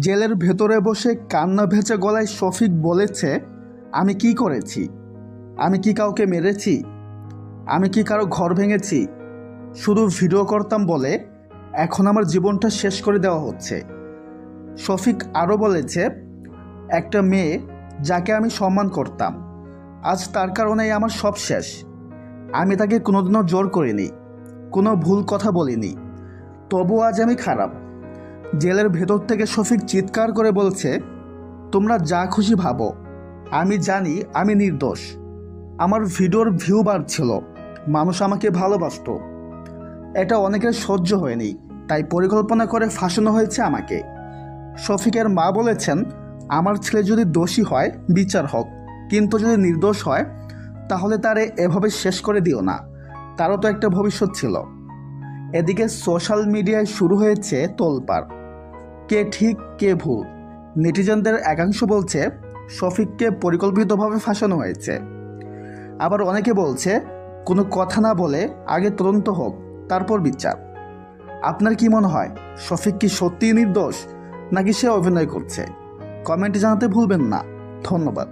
জেলের ভেতরে বসে কান্না ভেজা গলায় শফিক বলেছে, আমি কি করেছি? আমি কি কাউকে মেরেছি? আমি কি কারও ঘর ভেঙেছি? শুধু ভিডিও করতাম বলে এখন আমার জীবনটা শেষ করে দেওয়া হচ্ছে। শফিক আরও বলেছে, একটা মেয়ে যাকে আমি সম্মান করতাম, আজ তার কারণেই আমার সব শেষ। আমি তাকে কোনোদিনও জোর করিনি, কোনো ভুল কথা বলিনি। তবু আজ আমি খারাপ। জেলের ভেতর থেকে শফিক চিৎকার করে বলছে, তোমরা যা খুশি ভাবো। আমি জানি, আমি নির্দোষ। আমার ভিডিওর ভিউ বাড়ছিল। মানুষ আমাকে ভালোবাসত। এটা অনেকের সহ্য হয়নি, তাই পরিকল্পনা করে ফাঁসানো হয়েছে আমাকে। শফিকের মা বলেছেন, আমার ছেলে যদি দোষী হয়, বিচার হোক। কিন্তু যদি নির্দোষ হয়, তাহলে তারে এভাবে শেষ করে দিও না। তারও তো একটা ভবিষ্যৎ ছিল। এদিকে সোশ্যাল মিডিয়ায় শুরু হয়েছে তোলপাড়। কে ঠিক, কে ভুল। নেটিজনদের একাংশ বলছে, শফিককে পরিকল্পিতভাবে ফাঁসানো হয়েছে। আবার অনেকে বলছে, কোনো কথা না বলে আগে তদন্ত হোক, তারপর বিচার। আপনার কি মনে হয়, শফিক কি সত্যিই নির্দোষ, নাকি সে অভিনয় করছে? কমেন্টে জানাতে ভুলবেন না। ধন্যবাদ।